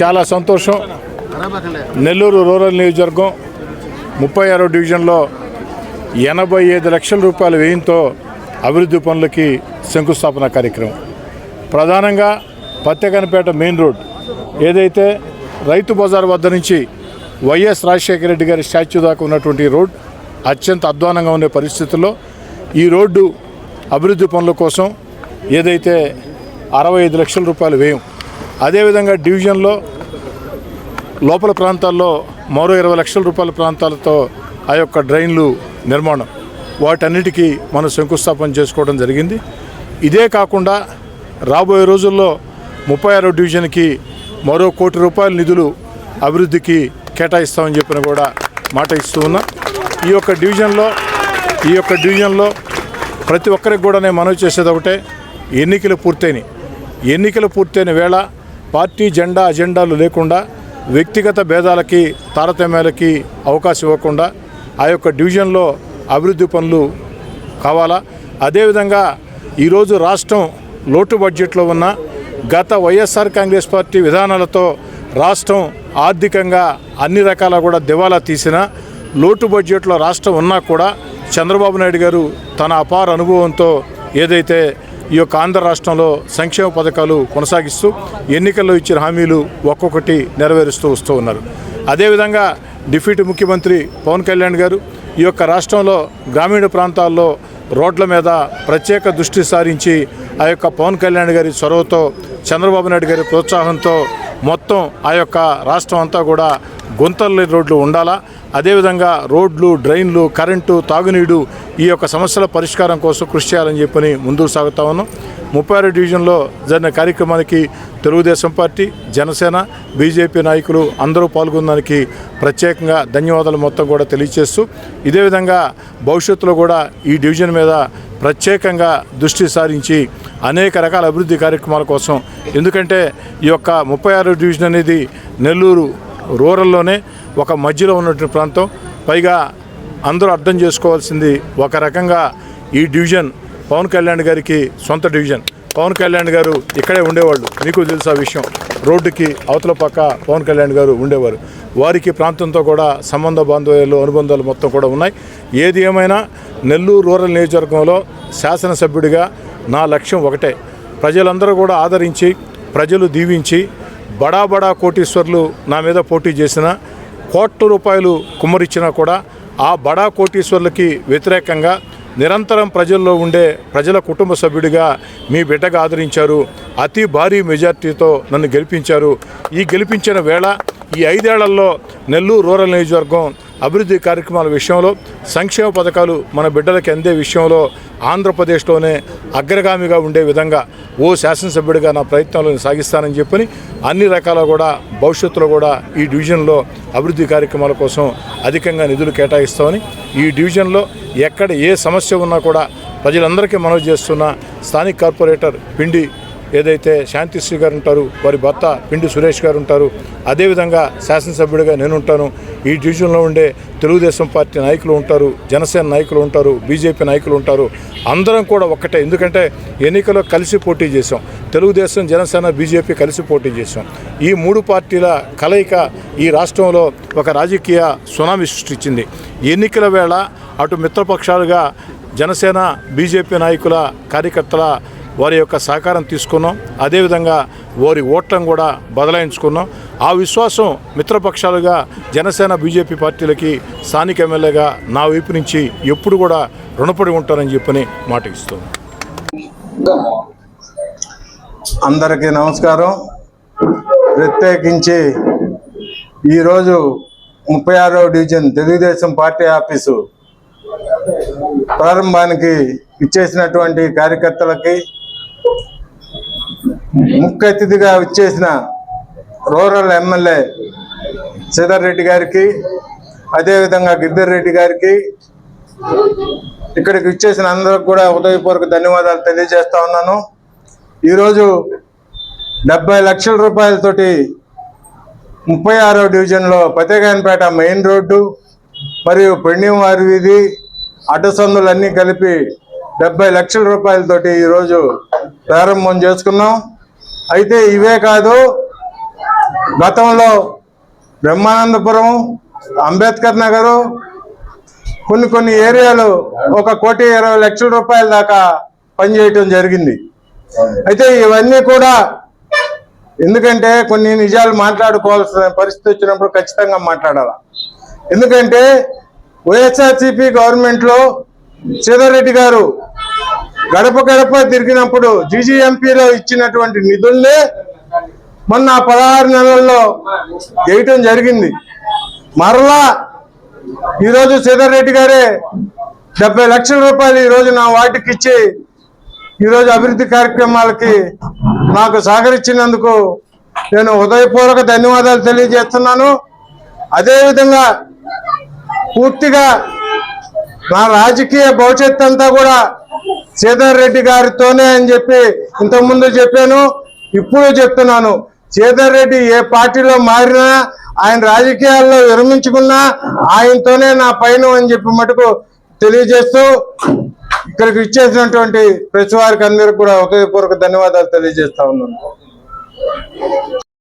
చాలా సంతోషం. నెల్లూరు రూరల్ నియోజకవర్గం ముప్పై ఆరో డివిజన్లో ఎనభై ఐదు లక్షల రూపాయల వ్యయంతో అభివృద్ధి పనులకి శంకుస్థాపన కార్యక్రమం. ప్రధానంగా పత్తెకనపేట మెయిన్ రోడ్ ఏదైతే రైతు బజార్ వద్ద నుంచి వైఎస్ రాజశేఖర రెడ్డి గారి స్టాచ్యూ దాకా ఉన్నటువంటి రోడ్ అత్యంత అధ్వానంగా ఉండే పరిస్థితుల్లో ఈ రోడ్డు అభివృద్ధి పనుల కోసం ఏదైతే అరవై ఐదు లక్షల రూపాయలు వ్యయం అదేవిధంగా డివిజన్లో లోపల ప్రాంతాల్లో మరో ఇరవై లక్షల రూపాయల ప్రాంతాలతో ఆ యొక్క డ్రైన్లు నిర్మాణం. వాటన్నిటికీ మనం శంకుస్థాపన చేసుకోవడం జరిగింది. ఇదే కాకుండా రాబోయే రోజుల్లో ముప్పై ఆరో డివిజన్కి మరో కోటి రూపాయల నిధులు అభివృద్ధికి కేటాయిస్తామని చెప్పిన కూడా మాట ఇస్తూ ఉన్నా. ఈ యొక్క డివిజన్లో ఈ యొక్క డివిజన్లో ప్రతి ఒక్కరికి కూడా నేను మనవి చేసేది ఒకటే ఎన్నికలు పూర్తయినాయి. ఎన్నికలు పూర్తయిన వేళ పార్టీ జెండా అజెండాలు లేకుండా వ్యక్తిగత భేదాలకి తారతమ్యాలకి అవకాశం ఇవ్వకుండా ఆ యొక్క డివిజన్లో అభివృద్ధి పనులు కావాలా? అదేవిధంగా ఈరోజు రాష్ట్రం లోటు బడ్జెట్లో ఉన్న గత వైఎస్ఆర్ కాంగ్రెస్ పార్టీ విధానాలతో రాష్ట్రం ఆర్థికంగా అన్ని రకాల కూడా దివాలా తీసిన లోటు బడ్జెట్లో రాష్ట్రం ఉన్నా కూడా చంద్రబాబు నాయుడు గారు తన అపార అనుభవంతో ఏదైతే ఈ యొక్క ఆంధ్ర రాష్ట్రంలో సంక్షేమ పథకాలు కొనసాగిస్తూ ఎన్నికల్లో ఇచ్చిన హామీలు ఒక్కొక్కటి నెరవేరుస్తూ వస్తూ ఉన్నారు. అదేవిధంగా డిప్యూటీ ముఖ్యమంత్రి పవన్ కళ్యాణ్ గారు ఈ యొక్క రాష్ట్రంలో గ్రామీణ ప్రాంతాల్లో రోడ్ల మీద ప్రత్యేక దృష్టి సారించి ఆ యొక్క పవన్ కళ్యాణ్ గారి చొరవతో చంద్రబాబు నాయుడు గారి ప్రోత్సాహంతో మొత్తం ఆ యొక్క రాష్ట్రం అంతా కూడా గుంతలు రోడ్లు ఉండాలా? అదేవిధంగా రోడ్లు డ్రైన్లు కరెంటు తాగునీడు ఈ యొక్క సమస్యల పరిష్కారం కోసం కృషి చేయాలని చెప్పని ముందుకు సాగుతా ఉన్నాం. ముప్పై ఆరు డివిజన్లో జరిగిన కార్యక్రమానికి తెలుగుదేశం పార్టీ జనసేన బీజేపీ నాయకులు అందరూ పాల్గొనడానికి ప్రత్యేకంగా ధన్యవాదాలు మొత్తం కూడా తెలియజేస్తూ ఇదే విధంగా భవిష్యత్తులో కూడా ఈ డివిజన్ మీద ప్రత్యేకంగా దృష్టి సారించి అనేక రకాల అభివృద్ధి కార్యక్రమాల కోసం ఎందుకంటే ఈ యొక్క ముప్పై ఆరు డివిజన్ అనేది నెల్లూరు రూరల్లోనే ఒక మధ్యలో ఉన్నటువంటి ప్రాంతం. పైగా అందరూ అర్థం చేసుకోవాల్సింది ఒక రకంగా ఈ డివిజన్ పవన్ కళ్యాణ్ గారికి సొంత డివిజన్. పవన్ కళ్యాణ్ గారు ఇక్కడే ఉండేవాళ్ళు. మీకు తెలుసు ఆ విషయం? రోడ్డుకి అవతల పక్క పవన్ కళ్యాణ్ గారు ఉండేవారు. వారికి ప్రాంతంతో కూడా సంబంధ బాంధవ్యాలు అనుబంధాలు మొత్తం కూడా ఉన్నాయి. ఏది ఏమైనా నెల్లూరు రూరల్ నియోజకవర్గంలో శాసనసభ్యుడిగా నా లక్ష్యం ఒకటే. ప్రజలందరూ కూడా ఆదరించి ప్రజలు దీవించి బడా బడా కోటీశ్వర్లు నా మీద పోటీ చేసిన కోట్ల రూపాయలు కుమ్మరిచ్చినా కూడా ఆ బడా కోటీశ్వర్లకి వ్యతిరేకంగా నిరంతరం ప్రజల్లో ఉండే ప్రజల కుటుంబ సభ్యుడిగా మీ బిడ్డగా ఆదరించారు. అతి భారీ మెజార్టీతో నన్ను గెలిపించారు. ఈ గెలిపించిన వేళ ఈ ఐదేళ్ళలో నెల్లూరు రూరల్ నియోజకవర్గం అభివృద్ధి కార్యక్రమాల విషయంలో సంక్షేమ పథకాలు మన బిడ్డలకి అందే విషయంలో ఆంధ్రప్రదేశ్లోనే అగ్రగామిగా ఉండే విధంగా ఓ శాసనసభ్యుడిగా నా ప్రయత్నాలను సాగిస్తానని చెప్పని అన్ని రకాల కూడా భవిష్యత్తులో కూడా ఈ డివిజన్లో అభివృద్ధి కార్యక్రమాల కోసం అధికంగా నిధులు కేటాయిస్తామని ఈ డివిజన్లో ఎక్కడ ఏ సమస్య ఉన్నా కూడా ప్రజలందరికీ మనవి చేస్తున్న స్థానిక కార్పొరేటర్ పిండి ఏదైతే శాంతిశ్రీ గారు ఉంటారు వారి భర్త పిండి సురేష్ గారు ఉంటారు అదేవిధంగా శాసనసభ్యుడిగా నేను ఉంటాను. ఈ డివిజన్లో ఉండే తెలుగుదేశం పార్టీ నాయకులు ఉంటారు జనసేన నాయకులు ఉంటారు బీజేపీ నాయకులు ఉంటారు. అందరం కూడా ఒక్కటే. ఎందుకంటే ఎన్నికల్లో కలిసి పోటీ చేసాం తెలుగుదేశం జనసేన బీజేపీ కలిసి పోటీ చేసాం ఈ మూడు పార్టీల కలయిక ఈ రాష్ట్రంలో ఒక రాజకీయ సునామీ సృష్టించింది. ఎన్నికల వేళ అటు మిత్రపక్షాలుగా జనసేన బీజేపీ నాయకుల కార్యకర్తల వారి యొక్క సహకారం తీసుకున్నాం. అదేవిధంగా వారి ఓట్లను కూడా బదలాయించుకున్నాం. ఆ విశ్వాసం మిత్రపక్షాలుగా జనసేన బీజేపీ పార్టీలకి స్థానిక ఎమ్మెల్యేగా నా వైపు నుంచి ఎప్పుడు కూడా రుణపడి ఉంటారని చెప్పని మాట ఇస్తున్నాను అందరికీ నమస్కారం. ప్రత్యేకించి ఈరోజు ముప్పై ఆరో డివిజన్ తెలుగుదేశం పార్టీ ఆఫీసు ప్రారంభానికి ఇచ్చేసినటువంటి కార్యకర్తలకి ముఖ్య అతిథిగా ఇచ్చేసిన రూరల్ ఎమ్మెల్యే సిదర్ రెడ్డి గారికి అదేవిధంగా గిరిధర్ రెడ్డి గారికి ఇక్కడికి ఇచ్చేసిన అందరికి కూడా హృదయపూర్వక ధన్యవాదాలు తెలియజేస్తా ఉన్నాను. ఈరోజు డెబ్బై లక్షల రూపాయలతోటి ముప్పై ఆరో డివిజన్లో పతేగానిపేట మెయిన్ రోడ్డు మరియు పెండింవారి వీధి అడ్డసందులన్నీ కలిపి డెబ్బై లక్షల రూపాయలతోటి ఈరోజు ప్రారంభం చేసుకున్నాం. అయితే ఇవే కాదు గతంలో బ్రహ్మానందపురం అంబేద్కర్ నగరు కొన్ని కొన్ని ఏరియాలు ఒక కోటి ఇరవై లక్షల రూపాయల దాకా పనిచేయటం జరిగింది. అయితే ఇవన్నీ కూడా ఎందుకంటే కొన్ని నిజాలు మాట్లాడుకోవాల్సిన పరిస్థితి వచ్చినప్పుడు ఖచ్చితంగా మాట్లాడాలి? ఎందుకంటే వైఎస్ఆర్సీపీ గవర్నమెంట్లో సీతారెడ్డి గారు గడప గడప తిరిగినప్పుడు జీజీఎంపీలో ఇచ్చినటువంటి నిధుల్నే మొన్న పదహారు నెలల్లో వేయటం జరిగింది. మరలా ఈరోజు సీతారెడ్డి గారే డెబ్బై లక్షల రూపాయలు ఈరోజు నా వాటికి ఇచ్చి ఈరోజు అభివృద్ధి కార్యక్రమాలకి నాకు సహకరించినందుకు నేను హృదయపూర్వక ధన్యవాదాలు తెలియజేస్తున్నాను. అదేవిధంగా పూర్తిగా నా రాజకీయ భవిష్యత్ అంతా కూడా శ్రీధర్ రెడ్డి గారితోనే అని చెప్పి ఇంతకుముందు చెప్పాను ఇప్పుడు చెప్తున్నాను. శ్రీధర్ రెడ్డి ఏ పార్టీలో మారినా ఆయన రాజకీయాల్లో విరమించుకున్నా ఆయనతోనే నా పైన అని చెప్పి మటుకు తెలియజేస్తూ ఇక్కడికి ఇచ్చేసినటువంటి ప్రతి వారికి అందరికి కూడా ఒకే ధన్యవాదాలు తెలియజేస్తా ఉన్నాను.